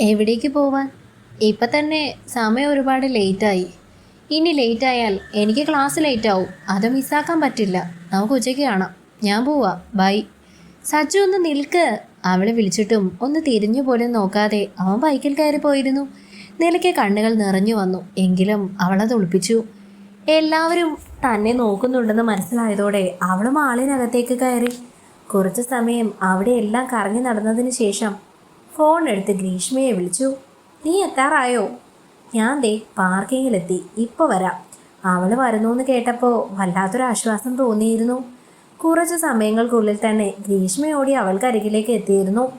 എവിടേക്ക് പോവാൻ? ഇപ്പം തന്നെ സമയം ഒരുപാട് ലേറ്റായി. ഇനി ലേറ്റ് ആയാൽ എനിക്ക് ക്ലാസ് ലേറ്റ് ആവും അത് മിസ്സാക്കാൻ പറ്റില്ല. നമുക്ക് ഉച്ചയ്ക്ക് കാണാം. ഞാൻ പോവാ. ബൈ. സജു ഒന്ന് നിൽക്ക്. അവളെ വിളിച്ചിട്ടും ഒന്ന് തിരിഞ്ഞു പോലും നോക്കാതെ അവൻ ബൈക്കിൽ കയറി പോയിരുന്നു. നിലയ്ക്ക് കണ്ണുകൾ നിറഞ്ഞു വന്നു. എങ്കിലും അവളത് ഒളിപ്പിച്ചു. എല്ലാവരും തന്നെ നോക്കുന്നുണ്ടെന്ന് മനസ്സിലായതോടെ അവളും ആളിനകത്തേക്ക് കയറി. കുറച്ച് സമയം അവിടെ എല്ലാം കറങ്ങി നടന്നതിന് ശേഷം ഫോൺ എടുത്ത് ഗ്രീഷ്മയെ വിളിച്ചു നീ എത്താറായോ? ഞാൻ ദേ പാർക്കിങ്ങിലെത്തി ഇപ്പോൾ വരാം. അവൾ വരുന്നു എന്ന് കേട്ടപ്പോൾ വല്ലാത്തൊരു ആശ്വാസം തോന്നിയിരുന്നു. കുറച്ച് സമയങ്ങൾക്കുള്ളിൽ തന്നെ ഗ്രീഷ്മയോടി അവൾക്കരികിലേക്ക് എത്തിയിരുന്നു.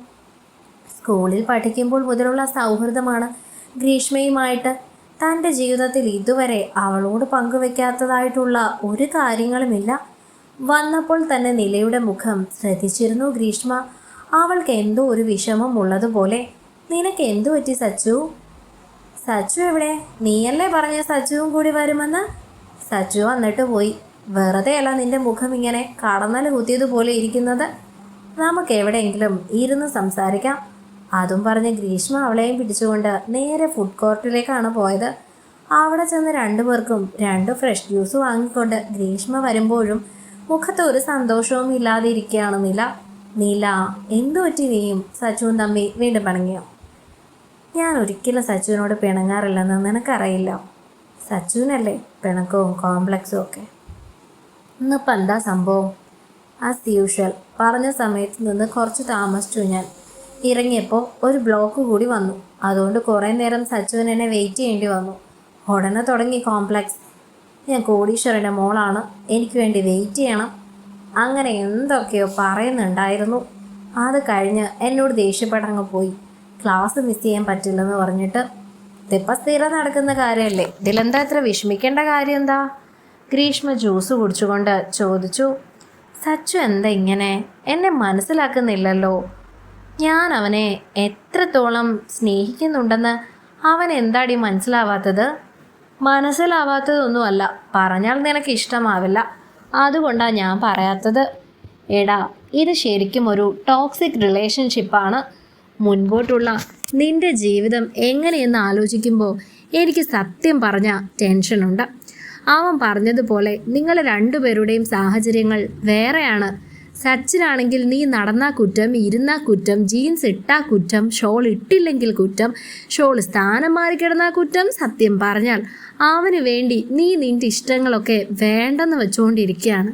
സ്കൂളിൽ പഠിക്കുമ്പോൾ മുതലുള്ള സൗഹൃദമാണ് ഗ്രീഷ്മയുമായിട്ട്. തന്റെ ജീവിതത്തിൽ ഇതുവരെ അവളോട് പങ്കുവെക്കാത്തതായിട്ടുള്ള ഒരു കാര്യങ്ങളുമില്ല. വന്നപ്പോൾ തന്നെ നിലയുടെ മുഖം ശ്രദ്ധിച്ചിരുന്നു ഗ്രീഷ്മ. അവൾക്ക് എന്തോ ഒരു വിഷമം ഉള്ളതുപോലെ നിനക്ക് എന്തു പറ്റി സച്ചു? സച്ചു എവിടെ? നീയല്ലേ പറഞ്ഞ സച്ചുവും കൂടി വരുമെന്ന്? സച്ചു വന്നിട്ട് പോയി വെറുതെയല്ല നിന്റെ മുഖം ഇങ്ങനെ കടന്നൽ കുത്തിയതുപോലെ ഇരിക്കുന്നത്. നമുക്ക് എവിടെയെങ്കിലും ഇരുന്ന് സംസാരിക്കാം. അതും പറഞ്ഞ് ഗ്രീഷ്മ അവളെയും പിടിച്ചുകൊണ്ട് നേരെ ഫുഡ് കോർട്ടിലേക്കാണ് പോയത്. അവിടെ ചെന്ന് രണ്ടുപേർക്കും രണ്ട് ഫ്രഷ് ജ്യൂസ് വാങ്ങിക്കൊണ്ട് ഗ്രീഷ്മ വരുമ്പോഴും മുഖത്ത് ഒരു സന്തോഷവും ഇല്ലാതെ ഇരിക്കുകയാണ് നില എന്തു പറ്റി നീയും? സച്ചുവും തമ്മി വീണ്ടും പിണങ്ങിയോ ഞാൻ ഒരിക്കലും സച്ചുവിനോട് പിണങ്ങാറില്ലെന്ന് നിനക്കറിയില്ല. സച്ചുവിനല്ലേ പിണക്കവും കോംപ്ലക്സും ഒക്കെ? ഇന്നിപ്പോൾ എന്താ സംഭവം? ആസ് യൂഷ്വൽ പറഞ്ഞ സമയത്ത് നിന്ന് കുറച്ച് താമസിച്ചു ഞാൻ. ഇറങ്ങിയപ്പോൾ ഒരു ബ്ലോക്ക് കൂടി വന്നു. അതുകൊണ്ട് കുറേ നേരം സച്ചുവിന് എന്നെ വെയിറ്റ് ചെയ്യേണ്ടി വന്നു. ഉടനെ തുടങ്ങി കോംപ്ലക്സ്. ഞാൻ കോടീശ്വരന്റെ മോളാണ്. എനിക്ക് വേണ്ടി വെയിറ്റ് ചെയ്യണം. അങ്ങനെ എന്തൊക്കെയോ പറയുന്നുണ്ടായിരുന്നു. അത് കഴിഞ്ഞ് എന്നോട് ദേഷ്യപ്പെട്ടങ്ങ് പോയി. ക്ലാസ് മിസ് ചെയ്യാൻ പറ്റില്ലെന്ന് പറഞ്ഞിട്ട് ഇതിപ്പോൾ സ്ഥിരം നടക്കുന്ന കാര്യമല്ലേ ഇതിലെന്താ ഇത്ര വിഷമിക്കേണ്ട കാര്യം എന്താ ഗ്രീഷ്മ ജ്യൂസ് കുടിച്ചുകൊണ്ട് ചോദിച്ചു സച്ചു എന്താ ഇങ്ങനെ? എന്നെ മനസ്സിലാക്കുന്നില്ലല്ലോ. ഞാൻ അവനെ എത്രത്തോളം സ്നേഹിക്കുന്നുണ്ടെന്ന് അവൻ എന്താടി മനസ്സിലാവാത്തത്? മനസ്സിലാവാത്തതൊന്നുമല്ല. പറഞ്ഞാൽ നിനക്ക് ഇഷ്ടമാവില്ല. അതുകൊണ്ടാണ് ഞാൻ പറയാത്തത്. എടാ ഇത് ശരിക്കും ഒരു ടോക്സിക് റിലേഷൻഷിപ്പാണ് മുൻപോട്ടുള്ള നിന്റെ ജീവിതം എങ്ങനെയെന്ന് ആലോചിക്കുമ്പോൾ എനിക്ക് സത്യം പറഞ്ഞ ടെൻഷനുണ്ട് അവൻ പറഞ്ഞതുപോലെ നിങ്ങൾ രണ്ടുപേരുടെയും സാഹചര്യങ്ങൾ വേറെയാണ്. സച്ചിനാണെങ്കിൽ നീ നടന്നാ കുറ്റം ഇരുന്നാ കുറ്റം ജീൻസ് ഇട്ടാ കുറ്റം ഷോൾ ഇട്ടില്ലെങ്കിൽ കുറ്റം ഷോൾ സ്ഥാനം മാറി കിടന്നാ കുറ്റം സത്യം പറഞ്ഞാൽ അവന് വേണ്ടി നീ നിന്റെ ഇഷ്ടങ്ങളൊക്കെ വേണ്ടെന്ന് വെച്ചുകൊണ്ടിരിക്കുകയാണ്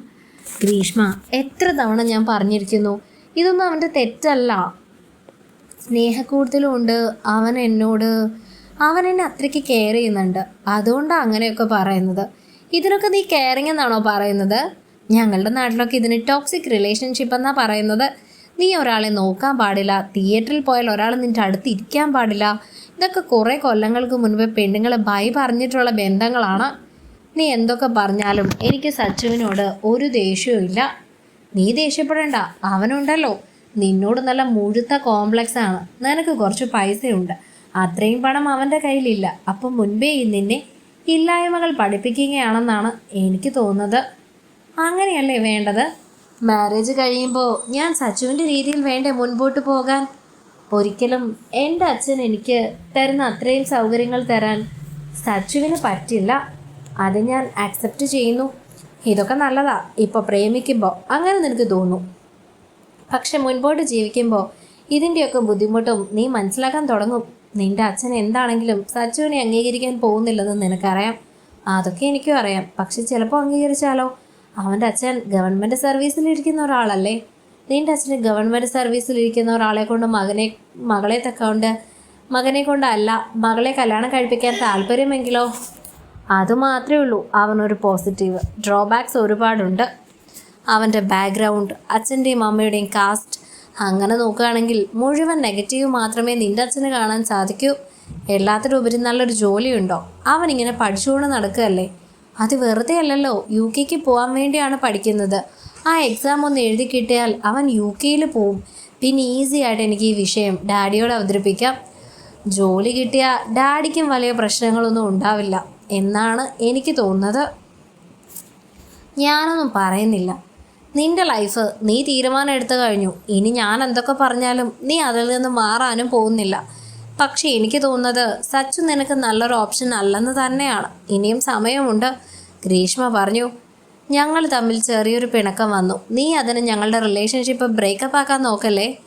ഗ്രീഷ്മ എത്ര തവണ ഞാൻ പറഞ്ഞിരിക്കുന്നു ഇതൊന്നും അവന്റെ തെറ്റല്ല. സ്നേഹക്കൂടുതലുമുണ്ട് അവൻ എന്നോട് അവൻ എന്നെ അത്രയ്ക്ക് കെയർ ചെയ്യുന്നുണ്ട്. അതുകൊണ്ടാണ് അങ്ങനെയൊക്കെ പറയുന്നത്. ഇതിനൊക്കെ നീ കെയറിങ് എന്നാണോ പറയുന്നത്? ഞങ്ങളുടെ നാട്ടിലൊക്കെ ഇതിന് ടോക്സിക് റിലേഷൻഷിപ്പ് എന്നാ പറയുന്നത്. നീ ഒരാളെ നോക്കാൻ പാടില്ല തിയേറ്ററിൽ പോയാൽ ഒരാൾ നിന്റെ അടുത്ത് ഇരിക്കാൻ പാടില്ല. ഇതൊക്കെ കുറേ കൊല്ലങ്ങൾക്ക് മുൻപ് പെണ്ണുങ്ങൾ ഭയ പറഞ്ഞിട്ടുള്ള ബന്ധങ്ങളാണ്. നീ എന്തൊക്കെ പറഞ്ഞാലും എനിക്ക് സച്ചുവിനോട് ഒരു ദേഷ്യവും ഇല്ല. നീ ദേഷ്യപ്പെടേണ്ട അവനുണ്ടല്ലോ. നിന്നോട് നല്ല മുഴുത്ത കോംപ്ലക്സ് ആണ്. നിനക്ക് കുറച്ച് പൈസയുണ്ട്. അത്രയും പണം അവന്റെ കയ്യിലില്ല. അപ്പം മുൻപേ നിന്നെ ഇല്ലായ്മകൾ പഠിപ്പിക്കുകയാണെന്നാണ് എനിക്ക് തോന്നുന്നത്. അങ്ങനെയല്ലേ വേണ്ടത്? മാരേജ് കഴിയുമ്പോൾ ഞാൻ സച്ചുവിന്റെ രീതിയിൽ വേണ്ടേ മുൻപോട്ട് പോകാൻ? ഒരിക്കലും എന്റെ അച്ഛൻ എനിക്ക് തരുന്ന അത്രയും സൗകര്യങ്ങൾ തരാൻ സച്ചുവിന് പറ്റില്ല. അത് ഞാൻ ആക്സെപ്റ്റ് ചെയ്യുന്നു. ഇതൊക്കെ നല്ലതാ. ഇപ്പോൾ പ്രേമിക്കുമ്പോൾ അങ്ങനെ നിനക്ക് തോന്നും. പക്ഷെ മുൻപോട്ട് ജീവിക്കുമ്പോൾ ഇതിന്റെയൊക്കെ ബുദ്ധിമുട്ടും നീ മനസ്സിലാക്കാൻ തുടങ്ങും. നിന്റെ അച്ഛൻ എന്താണെങ്കിലും സച്ചുവിനെ അംഗീകരിക്കാൻ പോകുന്നില്ലെന്ന് നിനക്കറിയാം. അതൊക്കെ എനിക്കും അറിയാം. പക്ഷെ ചിലപ്പോൾ അംഗീകരിച്ചാലോ? അവന്റെ അച്ഛൻ ഗവൺമെന്റ് സർവീസിലിരിക്കുന്ന ഒരാളല്ലേ? നിന്റെ അച്ഛന് ഗവൺമെന്റ് സർവീസിലിരിക്കുന്ന ഒരാളെ കൊണ്ട് മകനെ മകളെ തക്കൊണ്ട് മകനെ കൊണ്ടല്ല മകളെ കല്യാണം കഴിപ്പിക്കാൻ താല്പര്യമെങ്കിലോ? അതുമാത്രമേ ഉള്ളൂ. അവനൊരു പോസിറ്റീവ് ഡ്രോബാക്സ് ഒരുപാടുണ്ട്. അവന്റെ ബാക്ക്ഗ്രൗണ്ട് അച്ഛന്റെയും അമ്മയുടെയും കാസ്റ്റ് അങ്ങനെ നോക്കുകയാണെങ്കിൽ മുഴുവൻ നെഗറ്റീവ് മാത്രമേ നിന്റെ അച്ഛന് കാണാൻ സാധിക്കൂ. എല്ലാത്തിനും ഉപരി നല്ലൊരു ജോലിയുണ്ടോ? അവനിങ്ങനെ പഠിച്ചുകൊണ്ട് നടക്കുകയല്ലേ? അത് വെറുതെ അല്ലല്ലോ യു കെക്ക് പോകാൻ വേണ്ടിയാണ് പഠിക്കുന്നത്. ആ എക്സാം ഒന്ന് എഴുതി കിട്ടിയാൽ അവൻ യു കെയിൽ പോവും. പിന്നെ ഈസി ആയിട്ട് എനിക്ക് ഈ വിഷയം ഡാഡിയോട് അവതരിപ്പിക്കാം. ജോലി കിട്ടിയാൽ ഡാഡിക്കും വലിയ പ്രശ്നങ്ങളൊന്നും ഉണ്ടാവില്ല എന്നാണ് എനിക്ക് തോന്നുന്നത്. ഞാനൊന്നും പറയുന്നില്ല. നിന്റെ ലൈഫ് നീ തീരുമാനം എടുത്തു കഴിഞ്ഞു. ഇനി ഞാൻ എന്തൊക്കെ പറഞ്ഞാലും നീ അതിൽ നിന്ന് മാറാനും പോകുന്നില്ല. പക്ഷേ എനിക്ക് തോന്നുന്നത് സച്ചു നിനക്ക് നല്ലൊരു ഓപ്ഷൻ അല്ലെന്ന് തന്നെയാണ്. ഇനിയും സമയമുണ്ട്. ഗ്രീഷ്മ പറഞ്ഞു ഞങ്ങൾ തമ്മിൽ ചെറിയൊരു പിണക്കം വന്നു. നീ അതിന് ഞങ്ങളുടെ റിലേഷൻഷിപ്പ് ബ്രേക്കപ്പ് ആക്കാൻ നോക്കല്ലേ?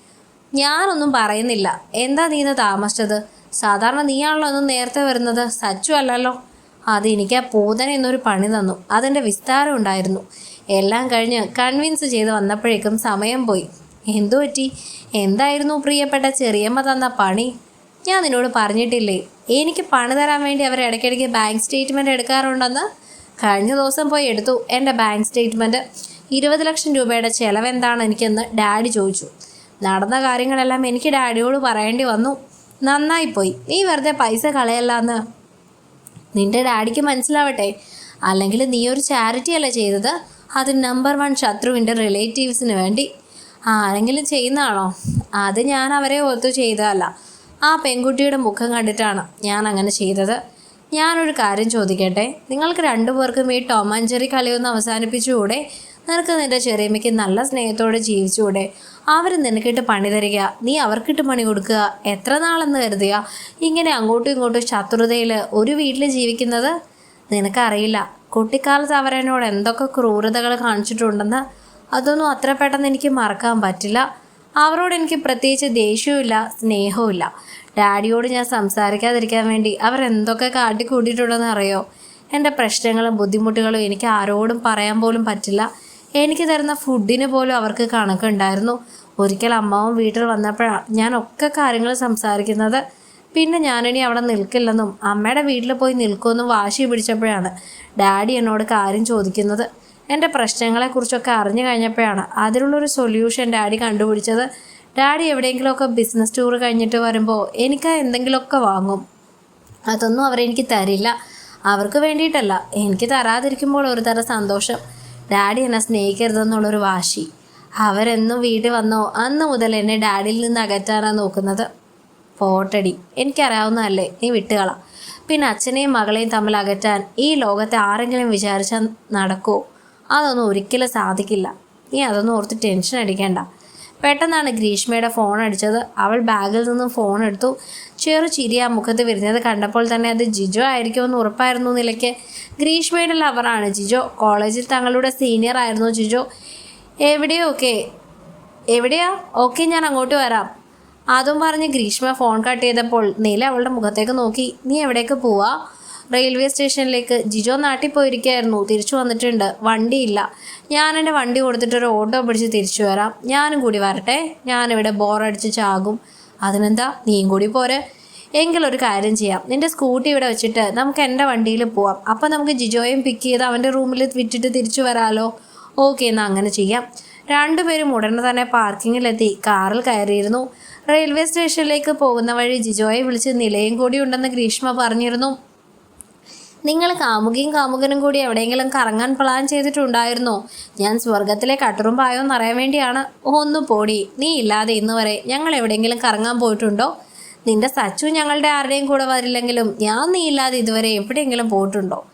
ഞാനൊന്നും പറയുന്നില്ല. എന്താ നീ താമസിച്ചത്? സാധാരണ നീയാണല്ലോ ഒന്നും നേരത്തെ വരുന്നത്. സച്ചു അല്ലല്ലോ. അത് എനിക്ക് ആ പൂതന എന്നൊരു പണി തന്നു. അതിന്റെ വിസ്താരം ഉണ്ടായിരുന്നു. എല്ലാം കഴിഞ്ഞ് കൺവിൻസ് ചെയ്ത് വന്നപ്പോഴേക്കും സമയം പോയി. എന്തു പറ്റി? എന്തായിരുന്നു പ്രിയപ്പെട്ട ചെറിയമ്മ തന്ന പണി? ഞാൻ നിന്നോട് പറഞ്ഞിട്ടില്ലേ എനിക്ക് പണി തരാൻ വേണ്ടി അവർ ഇടയ്ക്കിടയ്ക്ക് ബാങ്ക് സ്റ്റേറ്റ്മെന്റ് എടുക്കാറുണ്ടെന്ന്? കഴിഞ്ഞ ദിവസം പോയി എടുത്തു. എന്റെ ബാങ്ക് സ്റ്റേറ്റ്മെന്റ് ഇരുപത് ലക്ഷം രൂപയുടെ ചിലവ് എന്താണ് എനിക്കെന്ന് ഡാഡി ചോദിച്ചു. നടന്ന കാര്യങ്ങളെല്ലാം എനിക്ക് ഡാഡിയോട് പറയേണ്ടി വന്നു. നന്നായി പോയി നീ വെറുതെ പൈസ കളയല്ലാന്ന് നിന്റെ ഡാഡിക്ക് മനസ്സിലാവട്ടെ. അല്ലെങ്കിൽ നീ ഒരു ചാരിറ്റി അല്ല ചെയ്തത്? അത് നമ്പർ വൺ ശത്രുവിന്റെ റിലേറ്റീവ്സിന് വേണ്ടി. ആരെങ്കിലും ചെയ്യുന്നതാണോ? അത് ഞാൻ അവരെ ഓർത്ത് ചെയ്തതല്ല. ആ പെൺകുട്ടിയുടെ മുഖം കണ്ടിട്ടാണ് ഞാൻ അങ്ങനെ ചെയ്തത്. ഞാനൊരു കാര്യം ചോദിക്കട്ടെ? നിങ്ങൾക്ക് രണ്ടുപേർക്കും ഈ ടോം ആൻഡ് ജെറി കളിയൊന്ന് അവസാനിപ്പിച്ചുകൂടെ? നിനക്ക് നിന്റെ ചെറിയമ്മയ്ക്ക് നല്ല സ്നേഹത്തോടെ ജീവിച്ചുകൂടെ? അവർ നിനക്കിട്ട് പണി തരിക. നീ അവർക്കിട്ട് പണി കൊടുക്കുക. എത്ര നാളെന്ന് കരുതുക ഇങ്ങനെ അങ്ങോട്ടും ഇങ്ങോട്ടും ശത്രുതയിൽ ഒരു വീട്ടിൽ ജീവിക്കുന്നത്? നിനക്കറിയില്ല. കുട്ടിക്കാലത്ത് അവരെന്നോട് എന്തൊക്കെ ക്രൂരതകൾ കാണിച്ചിട്ടുണ്ടെന്ന് അതൊന്നും അത്ര പെട്ടെന്ന് എനിക്ക് മറക്കാൻ പറ്റില്ല. അവരോട് എനിക്ക് പ്രത്യേകിച്ച് ദേഷ്യവുമില്ല സ്നേഹവുമില്ല. ഡാഡിയോട് ഞാൻ സംസാരിക്കാതിരിക്കാൻ വേണ്ടി അവർ എന്തൊക്കെ കാട്ടിക്കൂട്ടിയിട്ടുണ്ടെന്ന് അറിയോ എന്റെ പ്രശ്നങ്ങളും ബുദ്ധിമുട്ടുകളും എനിക്ക് ആരോടും പറയാൻ പോലും പറ്റില്ല. എനിക്ക് തരുന്ന ഫുഡിന് പോലും അവർക്ക് കണക്കുണ്ടായിരുന്നു. ഒരിക്കൽ അമ്മാവും വീട്ടിൽ വന്നപ്പോഴാണ് ഞാൻ ഒക്കെ കാര്യങ്ങൾ സംസാരിക്കുന്നത്. പിന്നെ ഞാനിനി അവിടെ നിൽക്കില്ലെന്നും അമ്മയുടെ വീട്ടിൽ പോയി നിൽക്കുമെന്നും വാശി പിടിച്ചപ്പോഴാണ് ഡാഡി എന്നോട് കാര്യം ചോദിക്കുന്നത്. എന്റെ പ്രശ്നങ്ങളെക്കുറിച്ചൊക്കെ അറിഞ്ഞു കഴിഞ്ഞപ്പോഴാണ് അതിനുള്ളൊരു സൊല്യൂഷൻ ഡാഡി കണ്ടുപിടിച്ചത്. ഡാഡി എവിടെയെങ്കിലുമൊക്കെ ബിസിനസ് ടൂർ കഴിഞ്ഞിട്ട് വരുമ്പോൾ എനിക്ക് എന്തെങ്കിലുമൊക്കെ വാങ്ങും. അതൊന്നും അവരെനിക്ക് തരില്ല. അവർക്ക് വേണ്ടിയിട്ടല്ല. എനിക്ക് തരാതിരിക്കുമ്പോൾ ഒരു തരം സന്തോഷം. ഡാഡി എന്നെ സ്നേഹിക്കരുതെന്നുള്ളൊരു വാശി. അവരെന്നും വീട്ടിൽ വന്നോ അന്ന് മുതൽ എന്നെ ഡാഡിയിൽ നിന്ന് അകറ്റാനാണ് നോക്കുന്നത്. പോട്ടടി എനിക്കറിയാവുന്നതല്ലേ നീ വിട്ടുകള. പിന്നെ അച്ഛനെയും മകളെയും തമ്മിൽ അകറ്റാൻ ഈ ലോകത്തെ ആരെങ്കിലും വിചാരിച്ചാൽ നടക്കുമോ അതൊന്നും ഒരിക്കലും സാധിക്കില്ല. നീ അതൊന്നും ഓർത്ത് ടെൻഷൻ അടിക്കേണ്ട. പെട്ടെന്നാണ് ഗ്രീഷ്മയുടെ ഫോൺ അടിച്ചത്. അവൾ ബാഗിൽ നിന്നും ഫോൺ എടുത്തു. ചെറു ചിരി ആ മുഖത്ത് വരുന്നത് കണ്ടപ്പോൾ തന്നെ അത് ജിജോ ആയിരിക്കുമെന്ന് ഉറപ്പായിരുന്നു നിലയ്ക്ക്. ഗ്രീഷ്മയുടെ ലവറാണ് ജിജോ. കോളേജിൽ തങ്ങളുടെ സീനിയർ ആയിരുന്നു ജിജോ. എവിടെയോ ഓക്കെ എവിടെയാ? ഓക്കെ ഞാൻ അങ്ങോട്ട് വരാം. അതും പറഞ്ഞ് ഗ്രീഷ്മ ഫോൺ കട്ട് ചെയ്തപ്പോൾ നീല അവളുടെ മുഖത്തേക്ക് നോക്കി. നീ എവിടേക്ക് പോവാ? റെയിൽവേ സ്റ്റേഷനിലേക്ക് ജിജോ നാട്ടിൽ പോയിരിക്കുകയായിരുന്നു. തിരിച്ചു വന്നിട്ടുണ്ട്. വണ്ടിയില്ല. ഞാൻ എന്റെ വണ്ടി കൊടുത്തിട്ട് ഒരു ഓട്ടോ പിടിച്ച് തിരിച്ചു വരാം. ഞാനും കൂടി വരട്ടെ. ഞാനിവിടെ ബോറടിച്ച് ചാകും. അതിനെന്താ? നീയും കൂടി പോരെ. എങ്കിലൊരു കാര്യം ചെയ്യാം. നിന്റെ സ്കൂട്ടി ഇവിടെ വെച്ചിട്ട് നമുക്ക് എന്റെ വണ്ടിയിൽ പോവാം. അപ്പം നമുക്ക് ജിജോയും പിക്ക് ചെയ്ത് അവന്റെ റൂമിൽ വിറ്റിട്ട് തിരിച്ചു വരാമല്ലോ ഓക്കെ എന്നാൽ അങ്ങനെ ചെയ്യാം. രണ്ടുപേരും ഉടനെ തന്നെ പാർക്കിങ്ങിലെത്തി. കാറിൽ കയറിയിരുന്നു. റെയിൽവേ സ്റ്റേഷനിലേക്ക് പോകുന്ന വഴി ജിജോയെ വിളിച്ച് നിലയും കൂടി ഉണ്ടെന്ന് ഗ്രീഷ്മ പറഞ്ഞിരുന്നു. നിങ്ങൾ കാമുകിയും കാമുകനും കൂടി എവിടെയെങ്കിലും കറങ്ങാൻ പ്ലാൻ ചെയ്തിട്ടുണ്ടായിരുന്നോ? ഞാൻ സ്വർഗത്തിലെ കട്ടുറുമ്പായോ എന്നറിയാൻ വേണ്ടിയാണ്. ഒന്ന് പോടി നീ ഇല്ലാതെ ഇന്ന് വരെ ഞങ്ങൾ എവിടെയെങ്കിലും കറങ്ങാൻ പോയിട്ടുണ്ടോ? നിന്റെ സച്ചു ഞങ്ങളുടെ ആരുടെയും കൂടെ വരില്ലെങ്കിലും ഞാൻ നീ ഇല്ലാതെ ഇതുവരെ എവിടെയെങ്കിലും പോയിട്ടുണ്ടോ?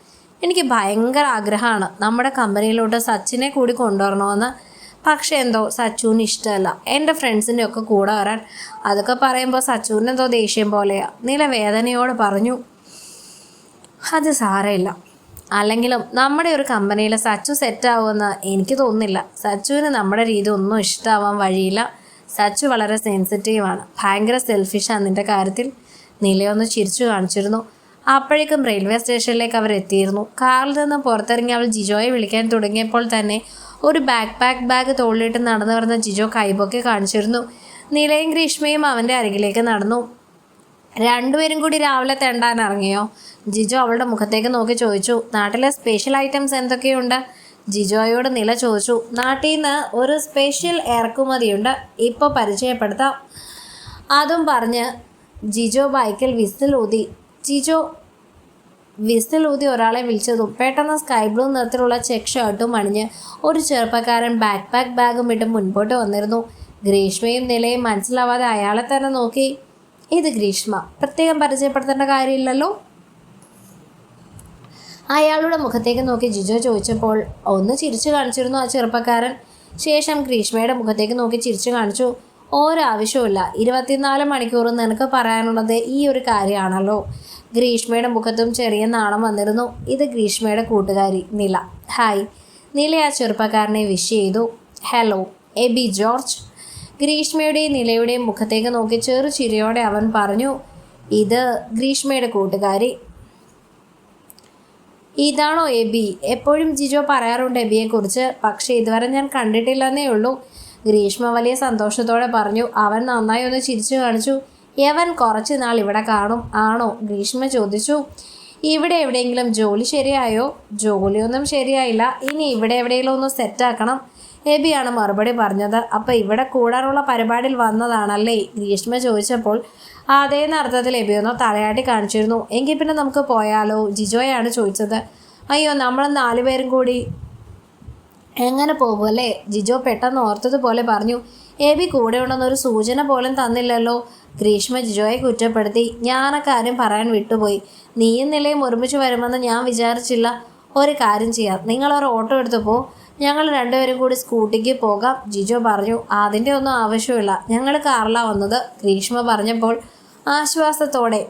എനിക്ക് ഭയങ്കര ആഗ്രഹമാണ് നമ്മുടെ കമ്പനിയിലോട്ട് സച്ചിനെ കൂടി കൊണ്ടുവരണമെന്ന്. പക്ഷേ എന്തോ സച്ചുവിന് ഇഷ്ടമല്ല. എന്റെ ഫ്രണ്ട്സിന്റെ ഒക്കെ കൂടെ വരാൻ. അതൊക്കെ പറയുമ്പോൾ സച്ചുവിനെന്തോ ദേഷ്യം പോലെയാ. നില വേദനയോട് പറഞ്ഞു. അത് സാരമില്ല. അല്ലെങ്കിലും നമ്മുടെ ഒരു കമ്പനിയിൽ സച്ചു സെറ്റ് ആവുമെന്ന് എനിക്ക് തോന്നുന്നില്ല. സച്ചുവിന് നമ്മുടെ രീതി ഒന്നും ഇഷ്ടമാവാൻ വഴിയില്ല. സച്ചു വളരെ സെൻസിറ്റീവാണ് ഭയങ്കര സെൽഫിഷാണ് നിന്റെ കാര്യത്തിൽ. നിലയൊന്ന് ചിരിച്ചു കാണിച്ചിരുന്നു. അപ്പോഴേക്കും റെയിൽവേ സ്റ്റേഷനിലേക്ക് അവർ എത്തിയിരുന്നു. കാറിൽ നിന്ന് പുറത്തിറങ്ങി അവൾ ജിജോയെ വിളിക്കാൻ തുടങ്ങിയപ്പോൾ തന്നെ ഒരു ബാക്ക് പാക്ക് ബാഗ് തോളിലിട്ട് നടന്നു വരുന്ന ജിജോ കൈപൊക്കെ കാണിച്ചിരുന്നു. നിലയും ഗ്രീഷ്മയും അവന്റെ അരികിലേക്ക് നടന്നു. രണ്ടുപേരും കൂടി രാവിലെ തെണ്ടാൻ ഇറങ്ങിയോ? ജിജോ അവളുടെ മുഖത്തേക്ക് നോക്കി ചോദിച്ചു നാട്ടിലെ സ്പെഷ്യൽ ഐറ്റംസ് എന്തൊക്കെയുണ്ട്? ജിജോയോട് നില ചോദിച്ചു നാട്ടിൽ നിന്ന് ഒരു സ്പെഷ്യൽ ഇറക്കുമതിയുണ്ട് ഇപ്പോൾ പരിചയപ്പെടുത്താം. അതും പറഞ്ഞ് ജിജോ ബൈക്കിൽ ഊതി. ജിജോ വിസിൽ ഊതി ഒരാളെ വിളിച്ചതും പെട്ടെന്ന് സ്കൈ ബ്ലൂ നിറത്തിലുള്ള ചെക്ക് ഷർട്ടും അണിഞ്ഞ് ഒരു ചെറുപ്പക്കാരൻ ബാക്ക് പാക്ക് ബാഗും ഇട്ട് മുൻപോട്ട് വന്നിരുന്നു. ഗ്രീഷ്മയും നിലയും മനസ്സിലാവാതെ അയാളെ തന്നെ നോക്കി. ഇത് ഗ്രീഷ്മ. പ്രത്യേകം പരിചയപ്പെടുത്തേണ്ട കാര്യമില്ലല്ലോ. അയാളുടെ മുഖത്തേക്ക് നോക്കി ജിജോ ചോദിച്ചപ്പോൾ ഒന്ന് ചിരിച്ചു കാണിച്ചിരുന്നു ആ ചെറുപ്പക്കാരൻ. ശേഷം ഗ്രീഷ്മയുടെ മുഖത്തേക്ക് നോക്കി ചിരിച്ചു കാണിച്ചു. ഒരാവശ്യമില്ല ഇരുപത്തിനാല് മണിക്കൂറും നിനക്ക് പറയാനുള്ളത് ഈ ഒരു കാര്യമാണല്ലോ. ഗ്രീഷ്മയുടെ മുഖത്തും ചെറിയ നാണം വന്നിരുന്നു. ഇത് ഗ്രീഷ്മയുടെ കൂട്ടുകാരി നില. ഹായ്. നില ആ ചെറുപ്പക്കാരനെ വിഷ് ചെയ്തു. Hello Aby George. ഗ്രീഷ്മയുടെയും നിലയുടെയും മുഖത്തേക്ക് നോക്കി ചെറു ചിരിയോടെ അവൻ പറഞ്ഞു ഇത് ഗ്രീഷ്മയുടെ കൂട്ടുകാരി. ഇതാണോ എബി? എപ്പോഴും ജിജോ പറയാറുണ്ട് എബിയെക്കുറിച്ച്. പക്ഷേ ഇതുവരെ ഞാൻ കണ്ടിട്ടില്ലെന്നേ ഉള്ളൂ. ഗ്രീഷ്മ വലിയ സന്തോഷത്തോടെ പറഞ്ഞു അവൻ നന്നായി ഒന്ന് ചിരിച്ചു കാണിച്ചു. യവൻ കുറച്ച് നാൾ ഇവിടെ കാണും? ആണോ? ഗ്രീഷ്മ ചോദിച്ചു. ഇവിടെ എവിടെയെങ്കിലും ജോലി ശരിയായോ? ജോലിയൊന്നും ശരിയായില്ല. ഇനി ഇവിടെ എവിടെയെങ്കിലും ഒന്ന് സെറ്റാക്കണം എബിയാണ് മറുപടി പറഞ്ഞത്. അപ്പോൾ ഇവിടെ കൂടാനുള്ള പരിപാടിയിൽ വന്നതാണല്ലേ? ഗ്രീഷ്മ ചോദിച്ചപ്പോൾ അതേന്ന എബി ഒന്ന് തലയാട്ടി കാണിച്ചിരുന്നു. എങ്കിൽ പിന്നെ നമുക്ക് പോയാലോ? ജിജോയാണ് ചോദിച്ചത്. അയ്യോ നമ്മൾ നാലുപേരും കൂടി എങ്ങനെ പോകും അല്ലേ? ജിജോ പെട്ടെന്ന് ഓർത്തതുപോലെ പറഞ്ഞു. എബി കൂടെ ഉണ്ടെന്നൊരു സൂചന പോലും തന്നില്ലല്ലോ. ഗ്രീഷ്മ ജിജോയെ കുറ്റപ്പെടുത്തി. ആ കാര്യം പറയാൻ വിട്ടുപോയി. നീയും നിലയും ഒരുമിച്ച് വരുമെന്ന് ഞാൻ വിചാരിച്ചില്ല. ഒരു കാര്യം ചെയ്യാം. നിങ്ങൾ ഒരു ഓട്ടോ എടുത്ത് പോ. ഞങ്ങൾ രണ്ടുപേരും കൂടി സ്കൂട്ടിക്ക് പോകാം. ജിജോ പറഞ്ഞു. അതിന്റെ ഒന്നും ആവശ്യമില്ല. ഞങ്ങൾ കാറിലാണ് വന്നത്. ഗ്രീഷ്മ പറഞ്ഞപ്പോൾ ആശ്വാസത്തോടെ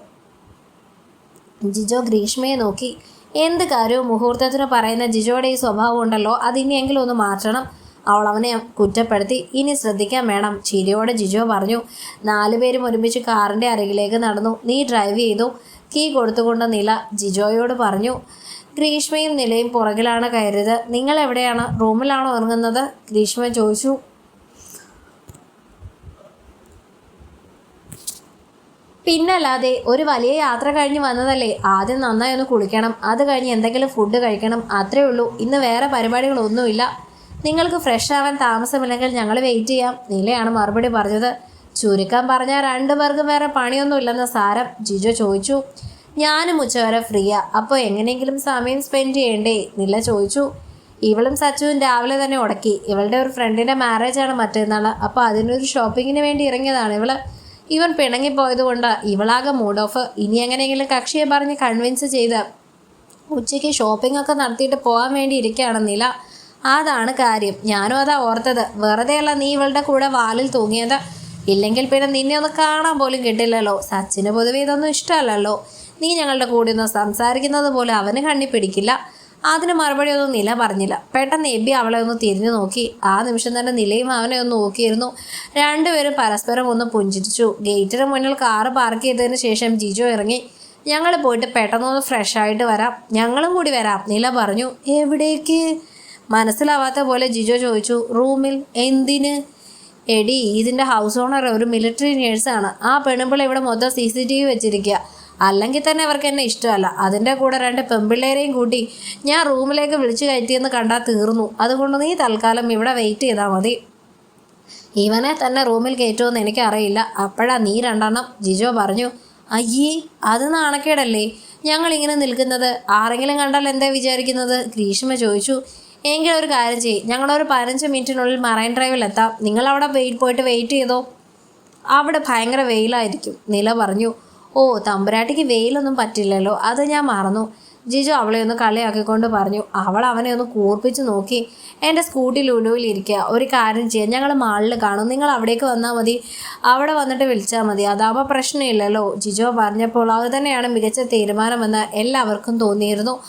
ജിജോ ഗ്രീഷ്മയെ നോക്കി. എന്ത് കാര്യവും മുഹൂർത്തത്തിന് പറയുന്ന ജിജോയുടെ ഈ സ്വഭാവം ഉണ്ടല്ലോ. അതിനെങ്കിലും ഒന്ന് മാറ്റണം. അവൾ അവനെ കുറ്റപ്പെടുത്തി. ഇനി ശ്രദ്ധിക്കാൻ വേണം ചിരിയോടെ ജിജോ പറഞ്ഞു. നാലുപേരും ഒരുമിച്ച് കാറിന്റെ അരികിലേക്ക് നടന്നു. നീ ഡ്രൈവ് ചെയ്തു. കീ കൊടുത്തുകൊണ്ട് നില ജിജോയോട് പറഞ്ഞു. ഗ്രീഷ്മയും നിലയും പുറകിലാണ് കയറിയത്. നിങ്ങൾ എവിടെയാണ്? റൂമിലാണോ ഉറങ്ങുന്നത് ഗ്രീഷ്മ ചോദിച്ചു. പിന്നല്ലാതെ ഒരു വലിയ യാത്ര കഴിഞ്ഞ് വന്നതല്ലേ? ആദ്യം നന്നായി ഒന്ന് കുളിക്കണം. അത് കഴിഞ്ഞ് എന്തെങ്കിലും ഫുഡ് കഴിക്കണം. അത്രേ ഉള്ളൂ. ഇന്ന് വേറെ പരിപാടികളൊന്നുമില്ല. നിങ്ങൾക്ക് ഫ്രഷ് ആവാൻ താമസമില്ലെങ്കിൽ ഞങ്ങൾ വെയിറ്റ് ചെയ്യാം. നീലയാണ് മറുപടി പറഞ്ഞത്. ചുരുക്കം പറഞ്ഞാൽ രണ്ടു പേർക്കും വേറെ പണിയൊന്നുമില്ലെന്ന് സാരം ജിജോ ചോദിച്ചു. ഞാനും ഉച്ചവരെ ഫ്രീയാ. അപ്പോൾ എങ്ങനെയെങ്കിലും സമയം സ്പെൻഡ് ചെയ്യണ്ടേ? നില ചോദിച്ചു. ഇവളും സച്ചുവും രാവിലെ തന്നെ ഉടക്കി. ഇവളുടെ ഒരു ഫ്രണ്ടിന്റെ മാരേജാണ് മറ്റന്നാൾ അപ്പോൾ അതിനൊരു ഷോപ്പിങ്ങിന് വേണ്ടി ഇറങ്ങിയതാണ് ഇവൾ. ഇവൻ പിണങ്ങിപ്പോയത് കൊണ്ട് ഇവളാകെ മൂഡ് ഓഫ് ഇനി എങ്ങനെയെങ്കിലും കക്ഷിയെ പറഞ്ഞ് കൺവിൻസ് ചെയ്ത് ഉച്ചയ്ക്ക് ഷോപ്പിംഗ് ഒക്കെ നടത്തിയിട്ട് പോകാൻ വേണ്ടി ഇരിക്കുകയാണ് നില. അതാണ് കാര്യം. ഞാനും അതാ ഓർത്തത്. വെറുതെയല്ല നീ ഇവളുടെ കൂടെ വാലിൽ തൂങ്ങിയത്. ഇല്ലെങ്കിൽ പിന്നെ നിന്നെ ഒന്ന് കാണാൻ പോലും കിട്ടില്ലല്ലോ. സച്ചിന് പൊതുവെ ഇതൊന്നും ഇഷ്ടമല്ലല്ലോ. നീ ഞങ്ങളുടെ കൂടെ ഒന്ന് സംസാരിക്കുന്നത് പോലെ അവന് കണ്ണി പിടിക്കില്ല. അതിന് മറുപടി ഒന്നും നില പറഞ്ഞില്ല. പെട്ടെന്ന് എബി അവളെ ഒന്ന് തിരിഞ്ഞു നോക്കി. ആ നിമിഷം തന്നെ നിലയും അവനെ ഒന്ന് നോക്കിയിരുന്നു. രണ്ടുപേരും പരസ്പരം ഒന്ന് പുഞ്ചിരിച്ചു. ഗേറ്റിന് മുന്നിൽ കാറ് പാർക്ക് ചെയ്തതിന് ശേഷം ജിജോ ഇറങ്ങി. ഞങ്ങൾ പോയിട്ട് പെട്ടെന്നൊന്ന് ഫ്രഷ് ആയിട്ട് വരാം. ഞങ്ങളും കൂടി വരാം. നില പറഞ്ഞു. എവിടേക്ക്? മനസ്സിലാവാത്ത പോലെ ജിജോ ചോദിച്ചു റൂമിൽ എന്തിന്? എടി ഇതിന്റെ ഹൗസ് ഓണർ ഒരു മിലിറ്ററി നേഴ്സാണ്. ആ പെണ്ണുമ്പിൾ ഇവിടെ മൊത്തം സി സി ടി വി വെച്ചിരിക്കുക അല്ലെങ്കിൽ തന്നെ അവർക്ക് എന്നെ ഇഷ്ടമല്ല. അതിന്റെ കൂടെ രണ്ട് പെമ്പിള്ളേരെയും കൂട്ടി ഞാൻ റൂമിലേക്ക് വിളിച്ചു കയറ്റിയെന്ന് കണ്ടാൽ തീർന്നു. അതുകൊണ്ട് നീ തൽക്കാലം ഇവിടെ വെയിറ്റ് ചെയ്താൽ മതി. ഇവനെ തന്നെ റൂമിൽ കയറ്റുമെന്ന് എനിക്കറിയില്ല. അപ്പോഴാ നീ രണ്ടെണ്ണം ജിജോ പറഞ്ഞു. അയ്യേ അത് നാണക്കേടല്ലേ? ഞങ്ങളിങ്ങനെ നിൽക്കുന്നത്. ആരെങ്കിലും കണ്ടാൽ എന്താ വിചാരിക്കുന്നത്? ഗ്രീഷ്മ ചോദിച്ചു. എങ്കിൽ ഒരു കാര്യം ചെയ്യും. ഞങ്ങളൊരു പതിനഞ്ച് മിനിറ്റിനുള്ളിൽ മറൈൻ ഡ്രൈവിൽ എത്താം. നിങ്ങൾ അവിടെ വെയിറ്റ് പോയിട്ട് വെയിറ്റ് ചെയ്തോ? അവിടെ ഭയങ്കര വെയിലായിരിക്കും. നില പറഞ്ഞു ഓ തമ്പുരാട്ടിക്ക് വെയിലൊന്നും പറ്റില്ലല്ലോ. അത് ഞാൻ മറന്നു. ജിജു അവളെ ഒന്ന് കളിയാക്കിക്കൊണ്ട് പറഞ്ഞു അവൾ അവനെ ഒന്ന് കൂർപ്പിച്ച് നോക്കി. എന്റെ സ്കൂട്ടി ലുലുവിൽ ഇരിക്കുക ഒരു കാര്യം ചെയ്യാം. ഞങ്ങൾ മാളിൽ കാണും. നിങ്ങൾ അവിടേക്ക് വന്നാൽ മതി. അവിടെ വന്നിട്ട് വിളിച്ചാൽ മതി. അതാവുമ്പോൾ പ്രശ്നമില്ലല്ലോ. ജിജോ പറഞ്ഞപ്പോൾ അത് തന്നെയാണ് മികച്ച തീരുമാനമെന്ന് എല്ലാവർക്കും തോന്നിയിരുന്നു.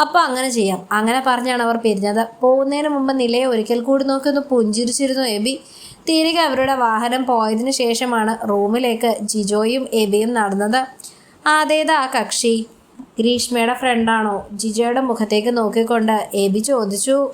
അപ്പോൾ അങ്ങനെ ചെയ്യാം. അങ്ങനെ പറഞ്ഞാണ് അവർ പിരിഞ്ഞത്. പോകുന്നതിന് മുമ്പ് നിലയെ ഒരിക്കൽ കൂടി നോക്കി ഒന്ന് പുഞ്ചിരിച്ചിരുന്നു എബി. തിരികെ അവരുടെ വാഹനം പോയതിന് ശേഷമാണ് റൂമിലേക്ക് ജിജോയും എബിയും നടന്നത്. അതേതാ ആ കക്ഷി? ഗ്രീഷ്മയുടെ ഫ്രണ്ടാണോ ജിജോയുടെ മുഖത്തേക്ക് നോക്കിക്കൊണ്ട് എബി ചോദിച്ചു.